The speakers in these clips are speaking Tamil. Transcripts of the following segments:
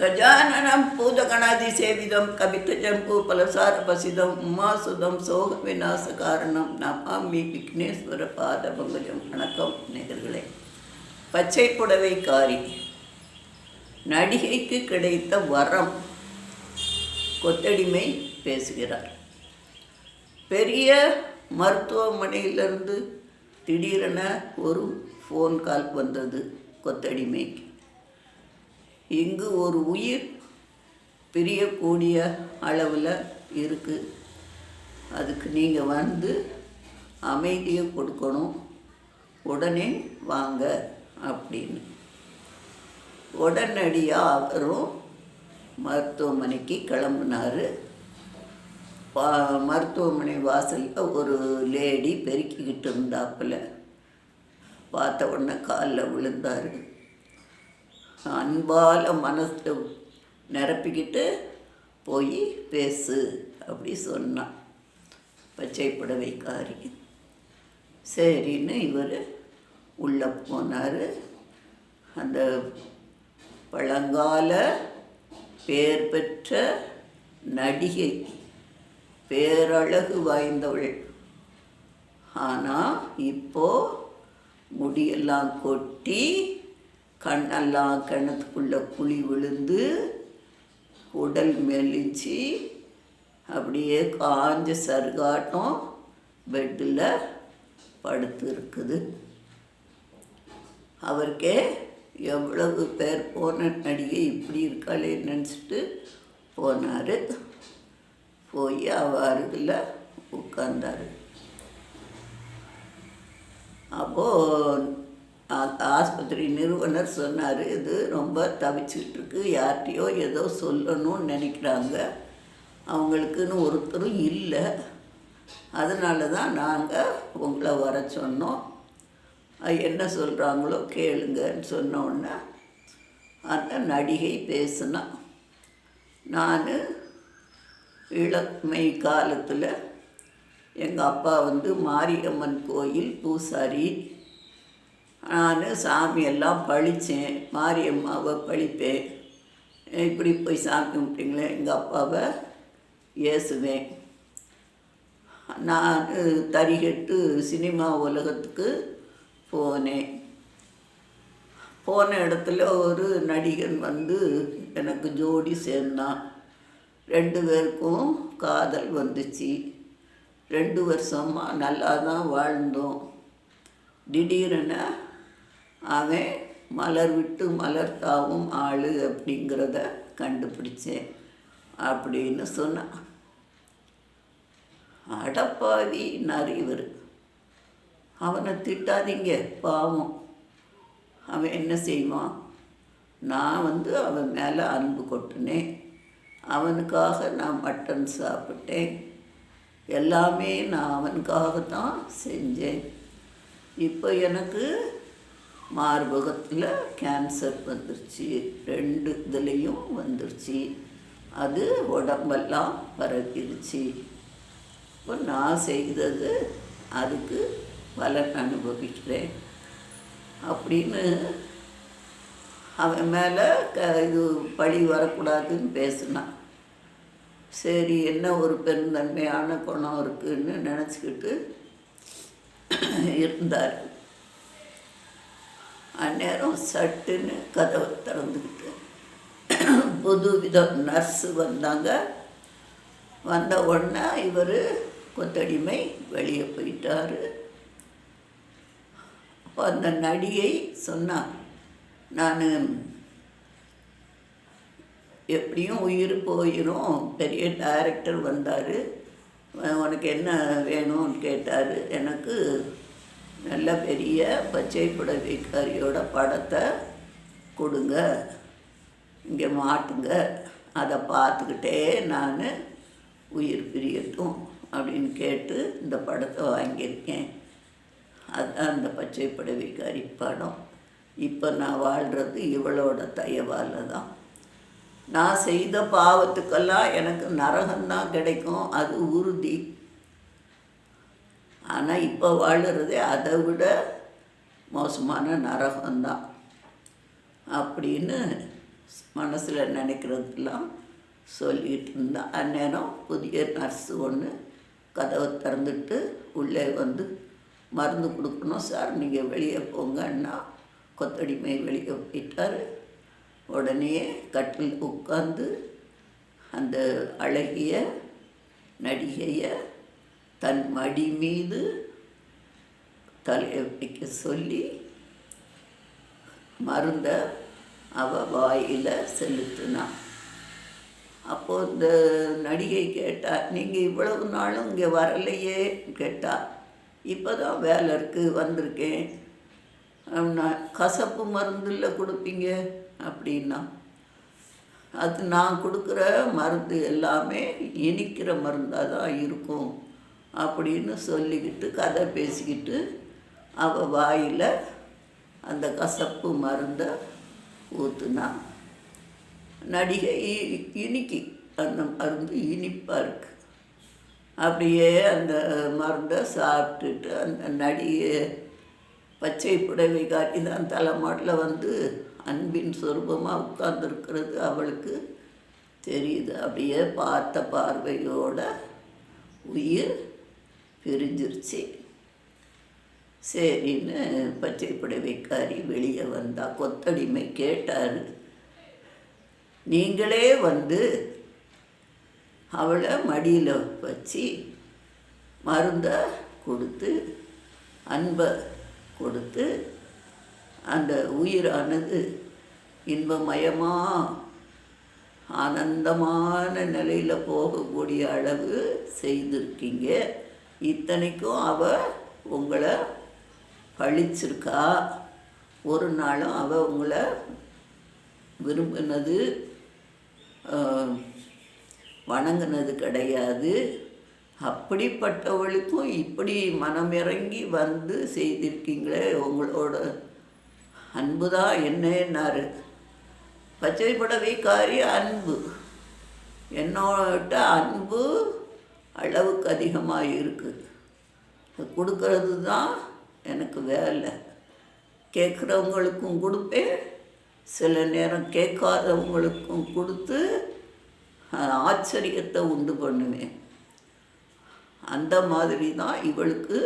கஜானனம் பூதகணாதி சேவிதம் கவித்தஜம் பூபலசாரபசிதம் உமாசுதம் சோக விநாச காரணம் நமாமி விக்னேஸ்வர பாத பங்கஜம் வணக்கம் நேர்களே பச்சை புடவை காரி. நடிகைக்கு கிடைத்த வரம். கொத்தடிமை பேசுகிறார். பெரிய மருத்துவமனையிலிருந்து திடீரென ஒரு ஃபோன் கால் வந்தது கொத்தடிமைக்கு. இங்கு ஒரு உயிர் பிரியக்கூடிய அளவில் இருக்குது அதுக்கு நீங்கள் வந்து அமைதியை கொடுக்கணும். உடனே வாங்க அப்படின்னு. உடனடியாக அவரும் மருத்துவமனைக்கு கிளம்புனார். பா மருத்துவமனை வாசலில் ஒரு லேடி பெருக்கிக்கிட்டு இருந்தாப்புல. பார்த்த உடனே காலில் விழுந்தார். அன்பால் மனசை நிரப்பிக்கிட்டு போய் பேசு அப்படி சொன்னான் பச்சை புடவைக்காரி சரின்னு இவர் உள்ளே போனார். அந்த பழங்கால பேர் பெற்ற நடிகை பேரழகு வாய்ந்தவள். ஆனால் இப்போ முடியெல்லாம் கொட்டி கண்ணெல்லாம் கிணத்துக்குள்ளே குழி விழுந்து உடல் மெலிச்சு அப்படியே காஞ்ச சருகாட்டம் பெட்டில் படுத்து இருக்குது அவருக்கே எவ்வளவு பேர் போன நடிகை இப்படி இருக்காளே நினச்சிட்டு போனார். போய் அவ அருகில் உட்கார்ந்தாரு. அப்போது ஆஸ்பத்திரி நிறுவனர் சொன்னார் இது ரொம்ப தவிச்சிக்கிட்டு இருக்கு யார்கிட்டையோ ஏதோ சொல்லணும்னு நினைக்கிறாங்க. அவங்களுக்குன்னு ஒருத்தரும் இல்லை. அதனால தான் நாங்கள் உங்களை வர சொன்னோம். அது என்ன சொல்கிறாங்களோ கேளுங்கன்னு சொன்னோன்னே அந்த நடிகை பேசுனா நான் இளமை காலத்தில் எங்கள் அப்பா வந்து மாரியம்மன் கோயில் பூசாரி நான் சாமியெல்லாம் பழித்தேன் மாரியம்மாவை பழிப்பேன். இப்படி போய் சாமி கும்பிட்டீங்களே எங்கள் அப்பாவை ஏசுவேன். நான் தறிகட்டு சினிமா உலகத்துக்கு போனேன். போன இடத்துல ஒரு நடிகன் வந்து எனக்கு ஜோடி சேர்ந்தான். ரெண்டு பேருக்கும் காதல் வந்துச்சு. ரெண்டு வருஷமாக நல்லா தான் வாழ்ந்தோம். திடீரென அவன் மலர் விட்டு மலர் தாவும் ஆள் அப்படிங்கிறத கண்டுபிடிச்சேன் அப்படின்னு சொன்னான் அடப்பாவி இவர். அவனை திட்டாதீங்க பாவம். அவன் என்ன செய்வான்? நான் வந்து அவன் மேலே அன்பு கொட்டினேன். அவனுக்காக நான் மட்டன் சாப்பிட்டேன். எல்லாமே நான் அவனுக்காக தான் செஞ்சேன். இப்போ எனக்கு மார்பகத்தில் கேன்சர் வந்துருச்சு. ரெண்டு இதுலேயும் வந்துருச்சு. அது உடம்பெல்லாம் பரப்பிருச்சு இப்போ நான் செய்தது அதுக்கு பலன் அனுபவிக்கிறேன். அப்படின்னு அவன் மேலே க இது பழி வரக்கூடாதுன்னு பேசினான். சரி என்ன ஒரு பெருந்தன்மையான குணம் இருக்குதுன்னு நினச்சிக்கிட்டு இருந்தார். அந்நேரம் சட்டுன்னு கதவை திறந்துக்கிட்டு புது வித நர்ஸு வந்தாங்க. வந்த உடனே இவர் கொத்தடிமை வெளியே போயிட்டார். அப்போ அந்த நடிகை சொன்னான் நான் எப்படியும் உயிர் போயிடும் பெரிய டைரக்டர் வந்தார். உனக்கு என்ன வேணும்னு கேட்டார். எனக்கு நல்ல பெரிய பச்சை புடவைக்காரியோட படத்தை கொடுங்க. இங்கே மாட்டுங்க. அதை பார்த்துக்கிட்டே நான் உயிர் பிரியட்டும் அப்படின்னு கேட்டு இந்த படத்தை வாங்கியிருக்கேன். அதுதான் அந்த பச்சை புடவைக்காரி படம். இப்போ நான் வாழ்கிறது இவளோட தயவால் தான். நான் செய்த பாவத்துக்கெல்லாம் எனக்கு நரகம்தான் கிடைக்கும். அது உறுதி. ஆனால் இப்போ வாழ்கிறதே அதை விட மோசமான நரகம்தான். அப்படின்னு மனசில் நினைக்கிறதெல்லாம் சொல்லிகிட்டு இருந்தான் அந்நேரம் புதிய நர்ஸு ஒன்று கதவை திறந்துட்டு உள்ளே வந்து மருந்து கொடுக்கணும் சார் நீங்கள் வெளியே போங்கன்னா கொத்தடிமை வெளியே போயிட்டார். உடனே கட்டில் உட்காந்து அந்த அழகிய நடிகையை தன் மடி மீது தலையை வைக்க சொல்லி மருந்த அவ வாயில் செலுத்தினான் அப்போ இந்த நடிகை கேட்டால் நீங்கள் இவ்வளவு நாளும் இங்கே வரலையே கேட்டா. இப்போ தான் வேலை இருக்குது வந்திருக்கேன். நான் கசப்பு மருந்துல கொடுப்பீங்க அப்படின்னா. அது நான் கொடுக்குற மருந்து எல்லாமே இனிக்கிற மருந்தாக தான் இருக்கும். அப்படின்னு சொல்லிக்கிட்டு கதை பேசிக்கிட்டு அவள் வாயில் அந்த கசப்பு மருந்தை ஊற்றுனா நடிகை இனிக்கு இனிக்கி அந்த மருந்து இனிப்பாக இருக்கு. அப்படியே அந்த மருந்தை சாப்பிட்டுட்டு அந்த நடிகை பச்சை புடவை காட்டி தான் தலைமாட்டில் வந்து அன்பின் சொரூபமாக உட்கார்ந்துருக்கிறது அவளுக்கு தெரியுது. அப்படியே பார்த்த பார்வையோட உயிர் பிரிஞ்சிருச்சு. சரின்னு பச்சை புடவைக்காரி வெளியே வந்தா கொத்தடிமை கேட்டார். நீங்களே வந்து அவளை மடியில் வச்சு மருந்தை கொடுத்து அன்பை கொடுத்து அந்த உயிரானது இன்பமயமாக ஆனந்தமான நிலையில் போகக்கூடிய அளவு செய்திருக்கீங்க. இத்தனைக்கும் அவள் உங்களை கழிச்சிருக்கா ஒரு நாளும் அவள் உங்களை விரும்பினது வணங்கினது கிடையாது. அப்படிப்பட்டவளுக்கும் இப்படி மனமிறங்கி வந்து செய்திருக்கீங்களே உங்களோட அன்பு தான் என்னன்னாரு பச்சை புடவைக்காரி அன்பு. என்னோட அன்பு அளவுக்கு அதிகமாக இருக்குது கொடுக்கறது தான் எனக்கு வேலை. கேட்குறவங்களுக்கும் கொடுப்பேன். சில நேரம் கேட்காதவங்களுக்கும் கொடுத்து ஆச்சரியத்தை உண்டு பண்ணுவேன். அந்த மாதிரி தான் இவளுக்கு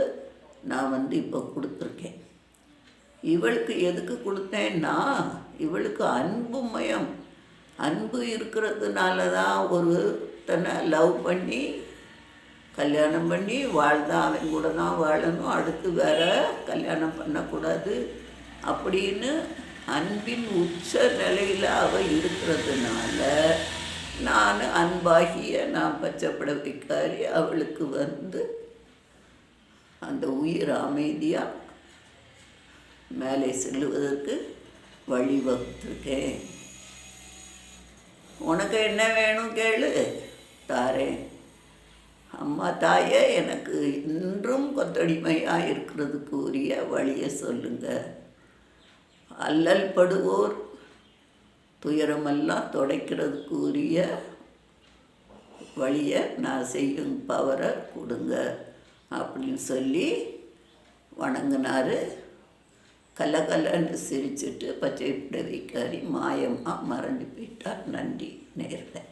நான் வந்து இப்போ கொடுத்துருக்கேன். இவளுக்கு எதுக்கு கொடுத்தேன்னா இவளுக்கு அன்பு மயம் அன்பு இருக்கிறதுனால தான் ஒருத்தனை லவ் பண்ணி கல்யாணம் பண்ணி வாழ்ந்தான் அவன் கூட தான் வாழணும். அடுத்து வேற கல்யாணம் பண்ணக்கூடாது. அப்படின்னு அன்பின் உச்ச நிலையில் அவள் இருக்கிறதுனால நான் அன்பாகிய நான் பச்சைப்படவைக்காரி அவளுக்கு வந்து அந்த உயிர் அமைதியாக மேலே செல்லுவதற்கு வழிவகுத்திருக்கேன் உனக்கு என்ன வேணும் கேளு. தாரேன். அம்மா தாயே எனக்கு இன்றும் கொத்தடிமையாக இருக்கிறதுக்கு உரிய வழியை சொல்லுங்க. அல்லல் படுவோர் துயரமெல்லாம் துடைக்கிறதுக்கு உரிய வழியை நான் செய்யும் பவரை கொடுங்க அப்படின்னு சொல்லி வணங்கினார். கலகலன்னு சிரிச்சிட்டு பச்சை பிடவிக்காரி மாயமாக மறந்து போயிட்டார். நன்றி நேரில்.